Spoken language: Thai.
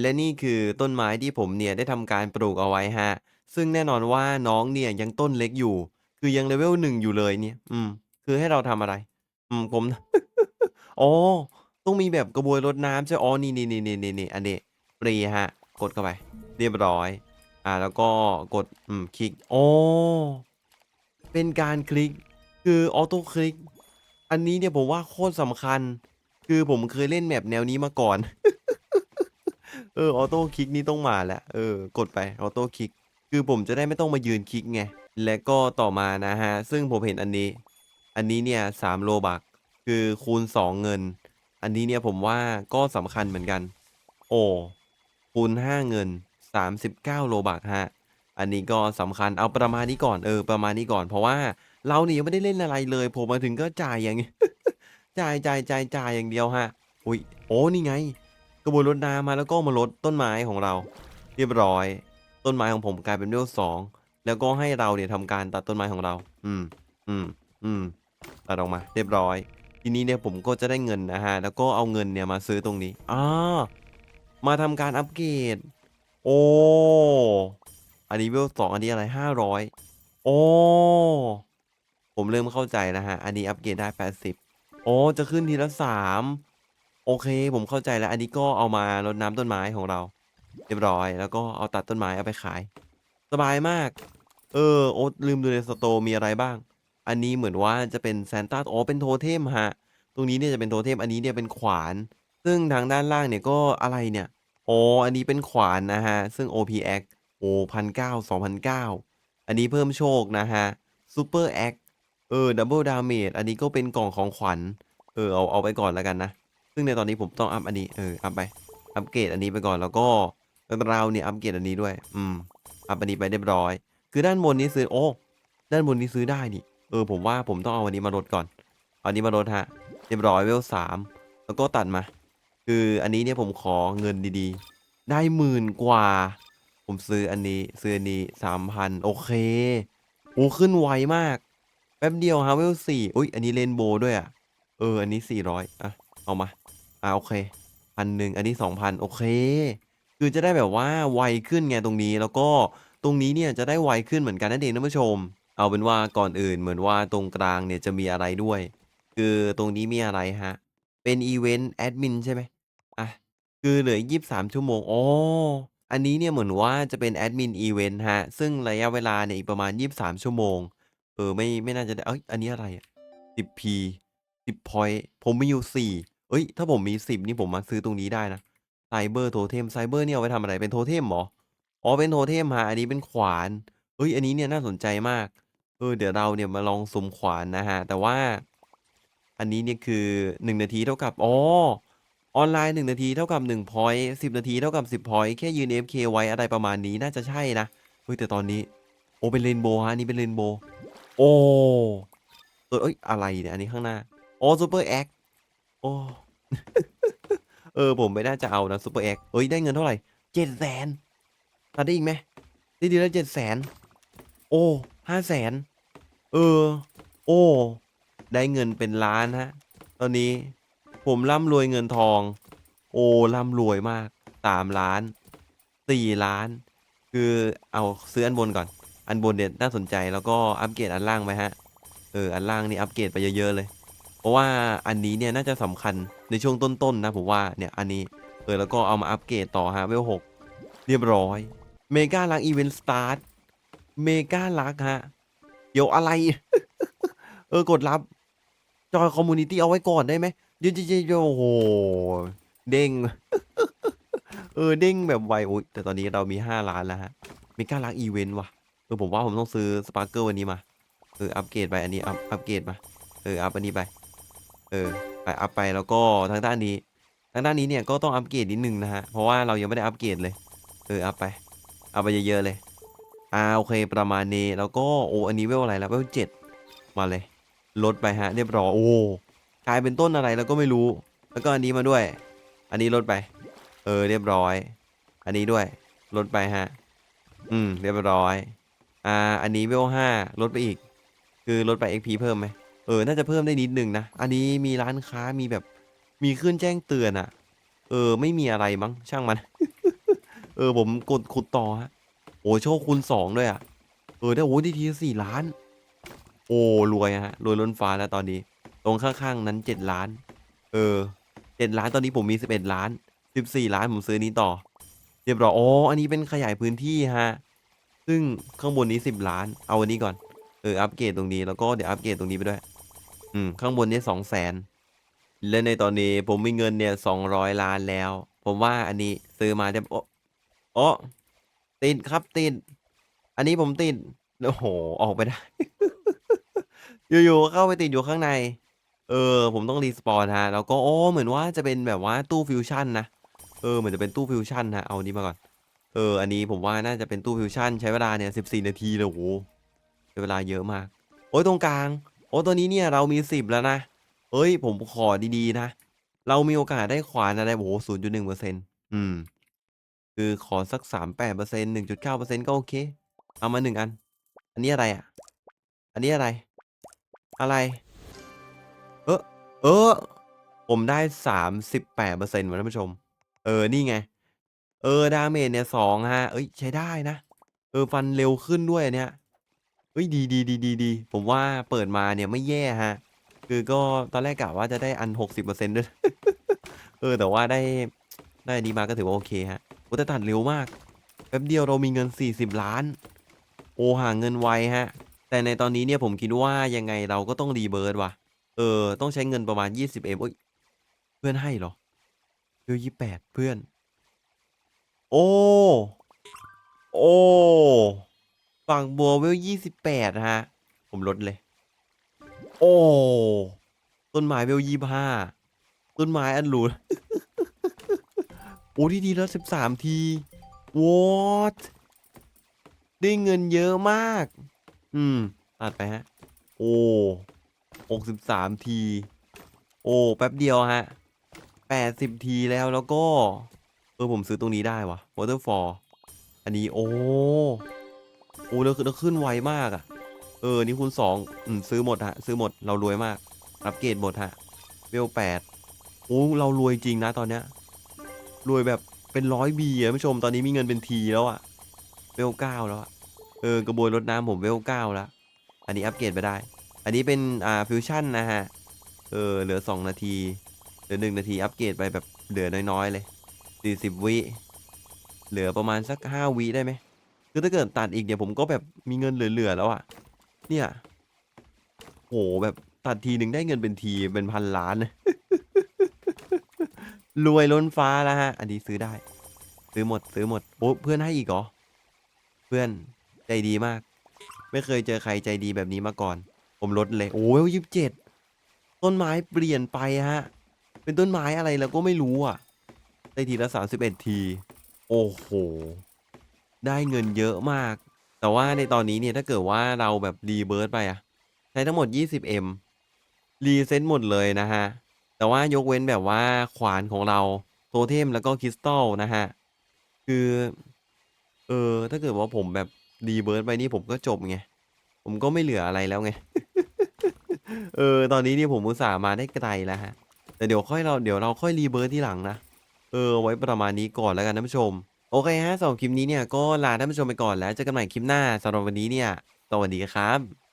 และนี่คือต้นไม้ที่ผมเนี่ยได้ทำการปลูกเอาไว้ครับ ซึ่งแน่นอนว่าน้องเนี่ยยังต้นเล็กอยู่ คือยัง level 1 อยู่เลยเนี่ย อืม คือให้เราทำอะไร อืม ผม อ๋อ ต้องมีแบบกระบวยรดน้ำใช่ อ๋อ นี่นี่นี่นี่นี่นี่อันนี้ ฟรีครับ กดเข้าไป เรียบร้อย อ่า แล้วก็กด อืม คลิก อ๋อ เป็นการคลิก คือออโต้คลิก อันนี้เนี่ยผมว่าโคตรสำคัญ คือผมเคยเล่นแมปแนวนี้มาก่อน เออออโต้คลิกนี่ต้องมาแล้วเออกดไปออโต้คลิกคือผมจะได้ไม่ต้องมายืนคลิกไงและก็ต่อมานะฮะ ซึ่งผมเห็นอันนี้ อันนี้เนี่ยสามโลบักคือคูณ 2 เงิน อันนี้เนี่ยผมว่าก็สำคัญเหมือนกัน โอ้คูณ 5 เงิน 39 โลบักฮะอันนี้ก็สำคัญเอาประมาณนี้ก่อนเออประมาณนี้ก่อน เพราะว่าเราเนี่ยยังไม่ได้เล่นอะไรเลย ผมมาถึงก็จ่ายอย่างจ่ายจ่ายจ่ายจ่ายอย่างเดียวฮะอุ้ยโอ้นี่ไง กระบวนรดน้ำมาแล้วก็มาลดต้นไม้ของเรา เรียบร้อย ต้นไม้ของผมกลายเป็นเวลสองแล้วก็ให้เราเนี่ยทำการตัดต้นไม้ของเรา อืมอืมอืมตัดออกมาเรียบร้อย ทีนี้เนี่ยผมก็จะได้เงินนะฮะแล้วก็เอาเงินเนี่ยมาซื้อตรงนี้อ่ามาทำการอัปเกรดโอ้อันนี้เวลสองอันนี้อะไรห้าร้อยโอ้ผมเริ่มเข้าใจแล้วฮะอันนี้อัปเกรดได้แปดสิบโอ้จะขึ้นทีละสาม โอเค ผมเข้าใจแล้ว อันนี้ก็เอามารดน้ำต้นไม้ของเรา เรียบร้อย แล้วก็เอาตัดต้นไม้เอาไปขาย สบายมาก เออ โอ๊ตลืมดูในสโตมีอะไรบ้าง อันนี้เหมือนว่าจะเป็นแซนต้าอ๋อเป็นโทเทมฮะ ตรงนี้เนี่ยจะเป็นโทเทม อันนี้เนี่ยเป็นขวาน ซึ่งทางด้านล่างเนี่ยก็อะไรเนี่ยอ๋ออันนี้เป็นขวานนะฮะ ซึ่ง OPX โอ้พันเก้าสองพันเก้าอันนี้เพิ่มโชคนะฮะ Super X เออ Double Damage อันนี้ก็เป็นกล่องของขวัญ เออ เอาเอาไปก่อนแล้วกันนะ ซึ่งในตอนนี้ผมต้องอัพอันนี้เอออัพไปอัปเกรดอันนี้ไปก่อนแล้วก็เราเนี่ยอัปเกรดอันนี้ด้วย อืมอัพอันนี้ไปเรียบร้อย คือด้านบนนี้ซื้อโอ้ด้านบนนี้ซื้อได้นี่ เออผมว่าผมต้องเอาอันนี้มาลดก่อนเอาอันนี้มาลดฮะเรียบร้อยเวลสามแล้วก็ตัดมา คืออันนี้เนี่ยผมขอเงินดีๆ ได้หมื่นกว่า ผมซื้ออันนี้ซื้ออันนี้สามพันโอเคโอ้ขึ้นไวมาก แป๊บเดียวฮะเวลสี่อุ้ยอันนี้เรนโบวด้วยอะเอออันนี้สี่ร้อยอะเอามา อ่าโอเคพันหนึ่งอันนี้สองพันโอเค คือจะได้แบบว่าไวขึ้นไงตรงนี้แล้วก็ตรงนี้เนี่ยจะได้ไวขึ้นเหมือนกันนั่นเองท่านผู้ชม เอาเป็นว่าก่อนอื่นเหมือนว่าตรงกลางเนี่ยจะมีอะไรด้วย คือตรงนี้มีอะไรฮะ เป็นอีเวนต์แอดมินใช่ไหมอะคือเหลือยี่สิบสามชั่วโมงอ๋ออันนี้เนี่ยเหมือนว่าจะเป็นแอดมินอีเวนต์ฮะ ซึ่งระยะเวลาเนี่ยอีกประมาณยี่สิบสามชั่วโมง เออไม่ไม่น่าจะได้เอ้ยอันนี้อะไรอะสิบพีสิบพอยผมมีอยู่สี่ เอ้ย ถ้าผมมีสิบนี่ผมมาซื้อตรงนี้ได้นะไซเบอร์โทเทมไซเบอร์เนี่ยเอาไว้ทำอะไรเป็นโทเทมเหรอ อ๋อ เป็นโทเทมฮะ อันนี้เป็นขวานเอ้ย อันนี้เนี่ยน่าสนใจมาก เออ เดี๋ยวเราเนี่ยมาลองสุ่มขวานนะฮะ แต่ว่า อันนี้เนี่ยคือหนึ่งนาทีเท่ากับ อ๋อ ออนไลน์หนึ่งนาทีเท่ากับหนึ่งพอยต์สิบนาทีเท่ากับสิบพอยต์แค่ยืน FK ไว้อะไรประมาณนี้น่าจะใช่นะ เฮ้ย แต่ตอนนี้ โอเป็นเรนโบว์ฮะ นี่เป็นเรนโบว์ โอ้เออเอ้ย อะไรเนี่ย อันนี้ข้างหน้าอ๋อซูเปอร์แอค อ้เออผมไม่น่าจะเอานะซูเปอร์แอคเฮ้ยได้เงินเท่าไหร่เจ็ดแสนตัดได้อีกไหมได้ดียวละเจ็ดแสนโอ้ห้าแสนเออ โอ้ ได้เงินเป็นล้านฮะ ตอนนี้ผมร่ำรวยเงินทอง โอ้ร่ำรวยมากสามล้านสี่ล้าน คือเอาซื้ออันบนก่อน อันบนเนี่ยน่าสนใจแล้วก็อัปเกรดอันล่างไปฮะ เออ อันล่างนี่อัปเกรดไปเยอะ ๆ เลย เพราะว่าอันนี้เนี่ยน่าจะสำคัญในช่วงต้นๆนะผมว่าเนี่ยอันนี้เออแล้วก็เอามาอัปเกรดต่อฮะเวลหกเรียบร้อยเมกาลักอีเวนต์สตาร์ทเมกาลักฮะเดี๋ยวอะไร เออกดรับจอยคอมมูนิตี้เอาไว้ก่อนได้ไหมเดี๋ยวๆโอ้โหเด้งเออเด้งแบบไวโอ้ยแต่ตอนนี้เรามี 5 ล้านแล้วฮะเมกาลักอีเวนต์ว่ะเออผมว่าผมต้องซื้อสปาร์เกิลวันนี้มาเอออัปเกรดไปอันนี้อัพอัปเกรดมาเอออัพอันนี้ไป เออไปอัพไปแล้วก็ทางด้านนี้ ทางด้านนี้เนี่ยก็ต้องอัปเกรดนิดนึงนะฮะเพราะว่าเรายังไม่ได้อัปเกรดเลย เอออัพไปเอาไปเยอะๆเลยอ่าโอเคประมาณนี้แล้วก็โออันนี้เวลอะไรแล้วเวลเจ็ดมาเลย ลดไปฮะเรียบร้อยโอ้กลายเป็นต้นอะไรแล้วก็ไม่รู้ แล้วก็อันนี้มาด้วย อันนี้ลดไป เออเรียบร้อย อันนี้ด้วยลดไปฮะอืมเรียบร้อยอ่าอันนี้เวลห้าลดไปอีก คือลดไป XP เพิ่มไหม เออ น่าจะเพิ่มได้นิดนึงนะ อันนี้มีร้านค้ามีแบบ มีขึ้นแจ้งเตือนอะ่ะ เออ ไม่มีอะไรมั้ง ช่างมัน เออ ผมกดขุดต่อฮะ โอ้โชคคูณสองด้วยอะ เออ ได้โอ้ดีทีสี่ล้าน โอ้ รวยอะฮะ รวยล้นฟ้าแล้วตอนนี้ ตรงข้างๆนั้นเจ็ดล้าน เออเจ็ดล้านตอนนี้ผมมีสิบเอ็ดล้านสิบสี่ล้านผมซื้อนี้ต่อ เรียบร้อย อ๋อ อันนี้เป็นขยายพื้นที่ฮะ ซึ่งข้างบนนี้สิบล้าน เอาอันนี้ก่อน เออ อัปเกรดตรงนี้ แล้วก็เดี๋ยวอัปเกรดตรงนี้ไปด้วย อืม ข้างบนนี้สองแสนและในตอนนี้ผมมีเงินเนี่ยสองร้อยล้านแล้ว ผมว่าอันนี้ซื้อมาจะโอ้โอ้ติดครับติด อันนี้ผมติดโอ้โห ออกไปได้ อยู่ๆเข้าไปติดอยู่ข้างใน เออ ผมต้องรีสปอนฮะ แล้วก็โอ้เหมือนว่าจะเป็นแบบว่าตู้ฟิวชั่นนะ เออ เหมือนจะเป็นตู้ฟิวชั่นฮะเอานี้มาก่อน เออ อันนี้ผมว่าน่าจะเป็นตู้ฟิวชั่นใช้เวลาเนี่ยสิบสี่นาทีเลยโอ้โหใช้เวลาเยอะมาก โอ้ยตรงกลาง โอ้ตัวนี้เนี่ยเรามีสิบแล้วนะ เอ้ย ผมขอดีๆนะ เรามีโอกาสได้ขวานอะไรโอ้โหศูนย์จุดหนึ่งเปอร์เซ็นต์อืม คือขอสักสามแปดเปอร์เซ็นต์หนึ่งจุดเก้าเปอร์เซ็นต์ก็โอเค เอามาหนึ่งอัน อันนี้อะไรอะ อันนี้อะไร อะไร เออเออ ผมได้สามสิบแปดเปอร์เซ็นต์ท่านผู้ชม เออ นี่ไง เออ ดาเมจเนี่ยสองฮะ เอ้ย ใช้ได้นะ เออ ฟันเร็วขึ้นด้วยเนี่ย ฮ้ยดีดีดีดีดีผมว่าเปิดมาเนี่ยไม่แย่ฮะ คือก็ตอนแรกกะว่าจะได้อันหกสิบเปอร์เซ็นต์ด้วย เออแต่ว่าได้ได้อันนี้มาก็ถือว่าโอเคฮะโอ้แต่ตัดเร็วมากแป๊บเดียวเรามีเงินสี่สิบล้าน โอหาเงินไวฮะ แต่ในตอนนี้เนี่ยผมคิดว่ายังไงเราก็ต้องรีเบิร์ดว่ะ เออ ต้องใช้เงินประมาณยี่สิบเอ็มโอ้ยเพื่อนให้เหรอเดือยี่แปดเพื่อน โอ้ โอ้ ฝั่งบัวเวลยี่สิบแปดฮะ ผมลดเลย โอ้ ต้นไม้เวลยี่ห้าต้นไม้อันหรูโอ้ที่ดีแล้วสิบสามที what ได้เงินเยอะมาก อืมตัดไปฮะ โอ้หกสิบสามที โอ้ แป๊บเดียวฮะแปดสิบทีแล้วแล้วก็ เออผมซื้อตรงนี้ได้วะ waterfall อันนี้โอ้ โอ้แล้วคือแล้วขึ้นไวมากอะ่ะ เออ นี่คูณสองอืมซื้อหมดฮะ ซื้อหมด เรารวยมาก อัปเกรดหมดฮะ เวลแปดโอ้เรารวยจริงนะตอนเนี้ย รวยแบบเป็นร้อยบีอะผู้ชม ตอนนี้มีเงินเป็นทีแล้วอะเวลเก้าแล้วอะเออกระบวยรถน้ำผมเวลเก้าแล้ว อันนี้อัปเกรดไปได้ อันนี้เป็นอ่าฟิวชั่นนะฮะ เออ เหลือสองนาที เหลือหนึ่งนาทีอัปเกรดไปแบบเหลือน้อยๆเลยสี่สิบวิ เหลือประมาณสักห้าวิได้ไหม คือถ้าเกิดตัดอีกเดี๋ยผมก็แบบมีเงินเหลือๆแล้วอะเนี่ยโหแบบตัดทีหนึ่งได้เงินเป็นทีเป็นพันล้าน รวยล้นฟ้าแล้วฮะ อันนี้ซื้อได้ ซื้อหมดซื้อหมดโอ้เพื่อนให้อีกเหรอ เพื่อนใจดีมาก ไม่เคยเจอใครใจดีแบบนี้มาก่อน ผมลดเลย โอ้ยยี่สิบเจ็ดต้นไม้เปลี่ยนไปฮะ เป็นต้นไม้อะไรแล้วก็ไม่รู้อะ ได้ทีละสามสิบเอ็ดที โอ้โห ได้เงินเยอะมาก แต่ว่าในตอนนี้เนี่ยถ้าเกิดว่าเราแบบรีเบิร์ดไปอะใช้ทั้งหมด 20M รีเซ็ตหมดเลยนะฮะ แต่ว่ายกเว้นแบบว่าขวานของเราโทเทมแล้วก็คริสตัลนะฮะ คือ เออ ถ้าเกิดว่าผมแบบรีเบิร์ดไปนี่ผมก็จบไง ผมก็ไม่เหลืออะไรแล้วไง เออ ตอนนี้นี่ผมอุตส่าห์มาได้ไกลแล้วฮะ แต่เดี๋ยวค่อยเราเดี๋ยวเราค่อยรีเบิร์ดที่หลังนะ เออ ไว้ประมาณนี้ก่อนแล้วกันท่านผู้ชม โอเคฮะสำหรับคลิปนี้เนี่ยก็ลาท่านผู้ชมไปก่อนแล้วเจอกันใหม่คลิปหน้าสำหรับวันนี้เนี่ยสวัสดีครับ